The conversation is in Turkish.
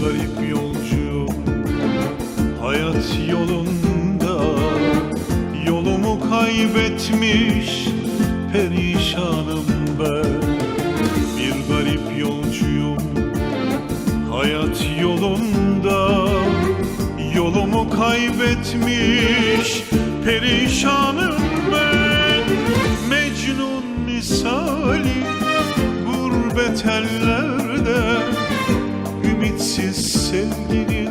garip yolcuyum Hayat yolunda Yolumu kaybetmiş Perişanım ben. Bir garip yolcuyum. Hayat yolunda Yolumu kaybetmiş Perişanım ben. Mecnun misali Gurbet ellerde limitsiz sevginin